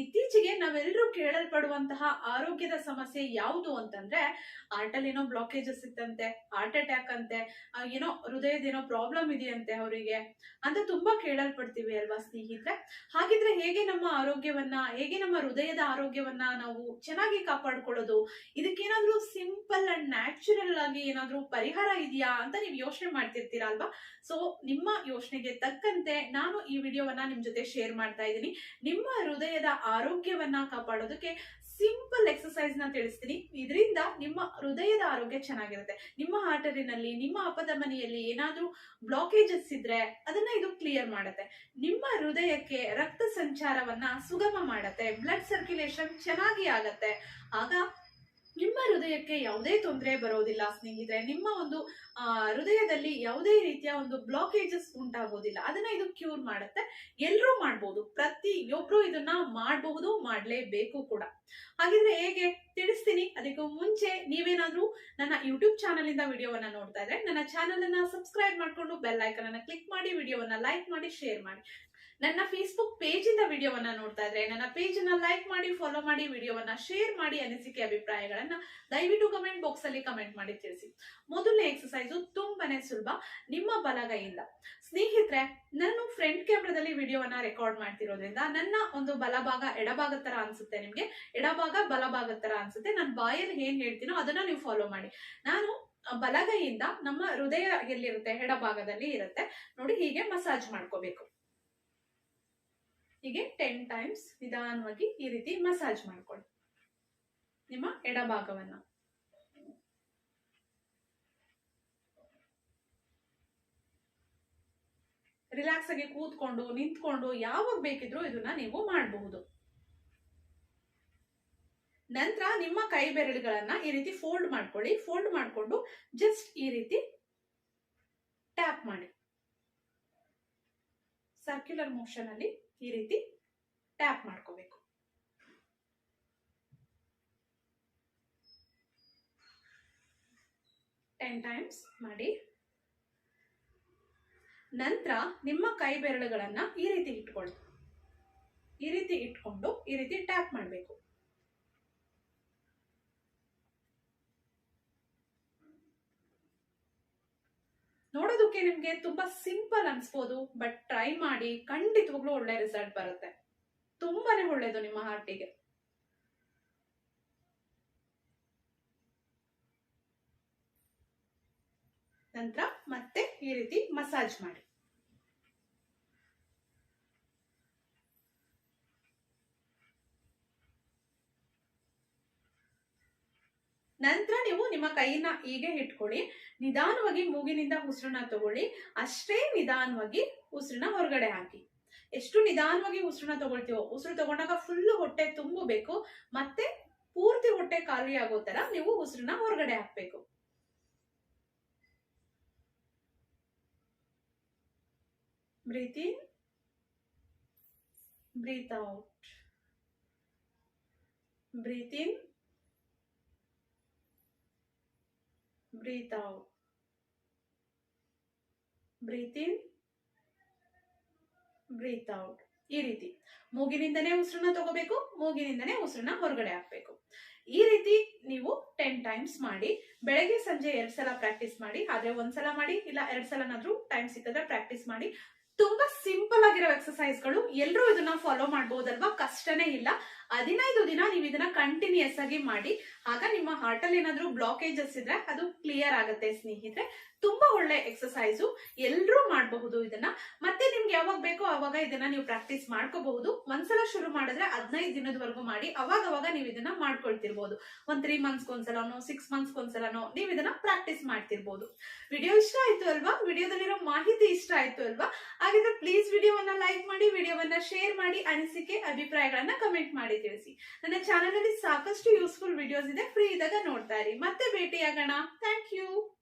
ಇತ್ತೀಚೆಗೆ ನಾವೆಲ್ಲರೂ ಕೇಳಲ್ಪಡುವಂತಹ ಆರೋಗ್ಯದ ಸಮಸ್ಯೆ ಯಾವುದು ಅಂತಂದ್ರೆ ಹಾರ್ಟಲ್ಲಿ ಏನೋ ಬ್ಲಾಕೇಜಸ್ ಇತ್ತಂತೆ ಹಾರ್ಟ್ ಅಟ್ಯಾಕ್ ಅಂತೆ ಏನೋ ಹೃದಯದ ಏನೋ ಪ್ರಾಬ್ಲಮ್ ಇದೆಯಂತೆ ಅವರಿಗೆ ಅಂತ ತುಂಬಾ ಕೇಳಲ್ಪಡ್ತೀವಿ ಅಲ್ವಾ ಸ್ನೇಹಿತರೆ? ಹಾಗಿದ್ರೆ ಹೇಗೆ ನಮ್ಮ ಆರೋಗ್ಯವನ್ನ, ಹೇಗೆ ನಮ್ಮ ಹೃದಯದ ಆರೋಗ್ಯವನ್ನ ನಾವು ಚೆನ್ನಾಗಿ ಕಾಪಾಡ್ಕೊಳ್ಳೋದು? ಇದಕ್ಕೇನಾದ್ರೂ ಸಿಂಪಲ್ ಅಂಡ್ ನ್ಯಾಚುರಲ್ ಆಗಿ ಏನಾದ್ರೂ ಪರಿಹಾರ ಇದೆಯಾ ಅಂತ ನೀವು ಯೋಚನೆ ಮಾಡ್ತಿರ್ತೀರಾ ಅಲ್ವಾ? ಸೊ ನಿಮ್ಮ ಯೋಚನೆಗೆ ತಕ್ಕಂತೆ ನಾನು ಈ ವಿಡಿಯೋವನ್ನ ನಿಮ್ ಜೊತೆ ಶೇರ್ ಮಾಡ್ತಾ ಇದ್ದೀನಿ. ನಿಮ್ಮ ಹೃದಯದ ಆರೋಗ್ಯವನ್ನ ಕಾಪಾಡೋದಕ್ಕೆ ಸಿಂಪಲ್ ಎಕ್ಸಸೈಸ್ನ ತಿಳಿಸ್ತೀನಿ. ಇದರಿಂದ ನಿಮ್ಮ ಹೃದಯದ ಆರೋಗ್ಯ ಚೆನ್ನಾಗಿರುತ್ತೆ. ನಿಮ್ಮ ಆಟರಿನಲ್ಲಿ ನಿಮ್ಮ ಅಪಧಮನಿಯಲ್ಲಿ ಏನಾದ್ರೂ ಬ್ಲಾಕೇಜಸ್ ಇದ್ರೆ ಅದನ್ನ ಇದು ಕ್ಲಿಯರ್ ಮಾಡುತ್ತೆ. ನಿಮ್ಮ ಹೃದಯಕ್ಕೆ ರಕ್ತ ಸಂಚಾರವನ್ನ ಸುಗಮ ಮಾಡುತ್ತೆ. ಬ್ಲಡ್ ಸರ್ಕ್ಯುಲೇಷನ್ ಚೆನ್ನಾಗಿ ಆಗತ್ತೆ. ಆಗ ನಿಮ್ಮ ಹೃದಯಕ್ಕೆ ಯಾವುದೇ ತೊಂದರೆ ಬರೋದಿಲ್ಲ ಸ್ನೇಹಿತರೆ, ನಿಮ್ಮ ಒಂದು ಹೃದಯದಲ್ಲಿ ಯಾವುದೇ ರೀತಿಯ ಒಂದು ಬ್ಲಾಕೇಜಸ್ ಉಂಟಾಗೋದಿಲ್ಲ. ಅದನ್ನ ಇದು ಕ್ಯೂರ್ ಮಾಡುತ್ತೆ. ಎಲ್ಲರೂ ಮಾಡ್ಬೋದು. ಪ್ರತಿಯೊಬ್ರು ಇದನ್ನ ಮಾಡಬಹುದು ಮಾಡಲೇಬೇಕು ಕೂಡ. ಹಾಗಿದ್ರೆ ಹೇಗೆ? ತಿಳಿಸ್ತೀನಿ. ಅದಕ್ಕೂ ಮುಂಚೆ ನೀವೇನಾದ್ರೂ ನನ್ನ ಯೂಟ್ಯೂಬ್ ಚಾನಲ್ ಇಂದ ವಿಡಿಯೋವನ್ನ ನೋಡ್ತಾ ಇದ್ರೆ, ನನ್ನ ಚಾನಲ್ ಅನ್ನ ಸಬ್ಸ್ಕ್ರೈಬ್ ಮಾಡ್ಕೊಂಡು ಬೆಲ್ ಐಕನ್ ಅನ್ನ ಕ್ಲಿಕ್ ಮಾಡಿ, ವಿಡಿಯೋವನ್ನ ಲೈಕ್ ಮಾಡಿ ಶೇರ್ ಮಾಡಿ. ನನ್ನ ಫೇಸ್ಬುಕ್ ಪೇಜ್ ಇಂದ ವಿಡಿಯೋವನ್ನ ನೋಡ್ತಾ ಇದ್ರೆ, ನನ್ನ ಪೇಜ್ ಅನ್ನ ಲೈಕ್ ಮಾಡಿ ಫಾಲೋ ಮಾಡಿ, ವಿಡಿಯೋವನ್ನ ಶೇರ್ ಮಾಡಿ ಅನಿಸಿಕೆ ಅಭಿಪ್ರಾಯಗಳನ್ನ ದಯವಿಟ್ಟು ಕಮೆಂಟ್ ಬಾಕ್ಸ್ ಅಲ್ಲಿ ಕಮೆಂಟ್ ಮಾಡಿ ತಿಳಿಸಿ. ಮೊದಲನೇ ಎಕ್ಸಸೈಸ್ ತುಂಬಾನೇ ಸುಲಭ, ನಿಮ್ಮ ಬಲಗೈಯಿಂದ ಸ್ನೇಹಿತರೆ, ನಾನು ಫ್ರಂಟ್ ಕ್ಯಾಮ್ರಾದಲ್ಲಿ ವಿಡಿಯೋವನ್ನ ರೆಕಾರ್ಡ್ ಮಾಡ್ತಿರೋದ್ರಿಂದ ನನ್ನ ಒಂದು ಬಲಭಾಗ ಎಡಭಾಗ ತರ ಅನ್ಸುತ್ತೆ ನಿಮ್ಗೆ. ಎಡಭಾಗ ಬಲಭಾಗ ತರ ಅನ್ಸುತ್ತೆ. ನಾನು ಬಾಯಲ್ಲಿ ಏನ್ ಹೇಳ್ತೀನೋ ಅದನ್ನ ನೀವು ಫಾಲೋ ಮಾಡಿ. ನಾನು ಬಲಗೈಯಿಂದ ನಮ್ಮ ಹೃದಯ ಎಲ್ಲಿರುತ್ತೆ ಎಡಭಾಗದಲ್ಲಿ ಇರುತ್ತೆ. ನೋಡಿ ಹೀಗೆ ಮಸಾಜ್ ಮಾಡ್ಕೋಬೇಕು. ಹೀಗೆ ಟೆನ್ ಟೈಮ್ಸ್ ನಿಧಾನವಾಗಿ ಈ ರೀತಿ ಮಸಾಜ್ ಮಾಡ್ಕೊಳ್ಳಿ. ನಿಮ್ಮ ಎಡಭಾಗವನ್ನ. ರಿಲ್ಯಾಕ್ಸ್ ಆಗಿ ಕೂತ್ಕೊಂಡು, ನಿಂತ್ಕೊಂಡು ಯಾವಾಗ ಬೇಕಿದ್ರೂ ಇದನ್ನ ನೀವು ಮಾಡಬಹುದು. ನಂತರ ನಿಮ್ಮ ಕೈ ಬೆರಳುಗಳನ್ನ ಈ ರೀತಿ ಫೋಲ್ಡ್ ಮಾಡ್ಕೊಳ್ಳಿ. ಫೋಲ್ಡ್ ಮಾಡಿಕೊಂಡು ಜಸ್ಟ್ ಈ ರೀತಿ ಟ್ಯಾಪ್ ಮಾಡಿ. ಸರ್ಕ್ಯುಲರ್ ಮೋಷನ್ ಅಲ್ಲಿ ಈ ರೀತಿ ಟ್ಯಾಪ್ ಮಾಡ್ಕೋಬೇಕು. ಟೆನ್ ಟೈಮ್ಸ್ ಮಾಡಿ. ನಂತರ ನಿಮ್ಮ ಕೈ ಬೆರಳುಗಳನ್ನ ಈ ರೀತಿ ಇಟ್ಕೊಳ್ಳಿ. ಈ ರೀತಿ ಇಟ್ಕೊಂಡು ಈ ರೀತಿ ಟ್ಯಾಪ್ ಮಾಡಬೇಕು. ನೋಡೋದಕ್ಕೆ ನಿಮ್ಗೆ ತುಂಬಾ ಸಿಂಪಲ್ ಅನ್ಸ್ಬೋದು ಬಟ್ ಟ್ರೈ ಮಾಡಿ ಖಂಡಿತವಾಗ್ಲೂ ಒಳ್ಳೆ ರಿಸಲ್ಟ್ ಬರುತ್ತೆ. ತುಂಬಾನೇ ಒಳ್ಳೇದು ನಿಮ್ಮ ಹಾರ್ಟಿಗೆ ನಂತರ ಮತ್ತೆ ಈ ರೀತಿ ಮಸಾಜ್ ಮಾಡಿ. ನಂತರ ನಿಮ್ಮ ಕೈನ ಹೀಗೆ ಇಟ್ಕೊಳ್ಳಿ. ನಿಧಾನವಾಗಿ ಮೂಗಿನಿಂದ ಉಸಿರನ್ನ ತಗೊಳ್ಳಿ. ಅಷ್ಟೇ ನಿಧಾನವಾಗಿ ಉಸಿರನ್ನ ಹೊರಗಡೆ ಹಾಕಿ. ಎಷ್ಟು ನಿಧಾನವಾಗಿ ಉಸಿರನ್ನ ತಗೊಳ್ತೀವೋ, ಉಸಿರು ತಗೊಂಡಾಗ ಫುಲ್ ಹೊಟ್ಟೆ ತುಂಬಬೇಕು. ಮತ್ತೆ ಪೂರ್ತಿ ಹೊಟ್ಟೆ ಖಾಲಿ ಆಗೋ ತರ ನೀವು ಉಸಿರನ್ನ ಹೊರಗಡೆ ಹಾಕ್ಬೇಕು. Breathe. In breathe out. Breathe in. Breathe out breathe breathe out ಈ ರೀತಿ. ಮೂಗಿನಿಂದನೇ ಉಸಿರನ್ನ ತಗೋಬೇಕು, ಮೂಗಿನಿಂದನೇ ಉಸಿರನ್ನ ಹೊರಗಡೆ ಹಾಕ್ಬೇಕು. ಈ ರೀತಿ ನೀವು ಟೆನ್ ಟೈಮ್ಸ್ ಮಾಡಿ, ಬೆಳಗ್ಗೆ ಸಂಜೆ ಎರಡ್ ಸಲ ಪ್ರಾಕ್ಟೀಸ್ ಮಾಡಿ, ಆದ್ರೆ ಒಂದ್ಸಲ ಮಾಡಿ, ಇಲ್ಲ ಎರಡ್ ಸಲನಾದ್ರೂ ಟೈಮ್ ಸಿಕ್ಕಿದ್ರೆ ಪ್ರಾಕ್ಟೀಸ್ ಮಾಡಿ ತುಂಬಾ ಸಿಂಪಲ್ ಆಗಿರೋ ಎಕ್ಸಸೈಸ್ಗಳು ಎಲ್ಲರೂ ಇದನ್ನ ಫಾಲೋ ಮಾಡಬಹುದಲ್ವಾ ಕಷ್ಟನೇ ಇಲ್ಲ. ಹದಿನೈದು ದಿನ ನೀವು ಇದನ್ನ ಕಂಟಿನ್ಯೂಸ್ ಆಗಿ ಮಾಡಿ, ಆಗ ನಿಮ್ಮ ಹಾರ್ಟ್ ಅಲ್ಲಿ ಏನಾದ್ರೂ ಬ್ಲಾಕೇಜಸ್ ಇದ್ರೆ ಅದು ಕ್ಲಿಯರ್ ಆಗುತ್ತೆ ಸ್ನೇಹಿತರೆ. ತುಂಬಾ ಒಳ್ಳೆ ಎಕ್ಸಸೈಸು ಎಲ್ಲರೂ ಮಾಡಬಹುದು ಇದನ್ನ. ಮತ್ತೆ ನಿಮ್ಗೆ ಯಾವಾಗ ಬೇಕೋ ಅವಾಗ ಇದನ್ನ ನೀವು ಪ್ರಾಕ್ಟೀಸ್ ಮಾಡ್ಕೋಬಹುದು. ಒಂದ್ಸಲ ಶುರು ಮಾಡಿದ್ರೆ ಹದಿನೈದು ದಿನದವರೆಗೂ ಮಾಡಿ ಅವಾಗ ಅವಾಗ ನೀವು ಇದನ್ನ ಮಾಡ್ಕೊಳ್ತಿರ್ಬೋದು. ಒಂದ್ ತ್ರೀ ಮಂತ್ಸ್ ಒಂದ್ಸಲನೋ ಸಿಕ್ಸ್ ಮಂತ್ಸ್ ಒಂದ್ಸಲನೋ ನೀವು ಇದನ್ನ ಪ್ರಾಕ್ಟೀಸ್ ಮಾಡ್ತಿರ್ಬೋದು. ವಿಡಿಯೋ ಇಷ್ಟ ಆಯ್ತು ಅಲ್ವಾ? ವಿಡಿಯೋದಲ್ಲಿರೋ ಮಾಹಿತಿ ಇಷ್ಟ ಆಯ್ತು ಅಲ್ವಾ? ಹಾಗಿದ್ರೆ ಪ್ಲೀಸ್ ವಿಡಿಯೋವನ್ನ ಲೈಕ್ ಮಾಡಿ, ವಿಡಿಯೋವನ್ನ ಶೇರ್ ಮಾಡಿ ಅನಿಸಿಕೆ, ಅಭಿಪ್ರಾಯಗಳನ್ನ ಕಮೆಂಟ್ ಮಾಡಿ ತಿಳಿಸಿ. ನನ್ನ ಚಾನಲ್ ಅಲ್ಲಿ ಸಾಕಷ್ಟು ಯೂಸ್ಫುಲ್ ವಿಡಿಯೋಸ್ ಇದೆ ಫ್ರೀ ಇದ್ದಾಗ ನೋಡ್ತಾ ಇರಿ. ಮತ್ತೆ ಭೇಟಿಯಾಗೋಣ. Thank you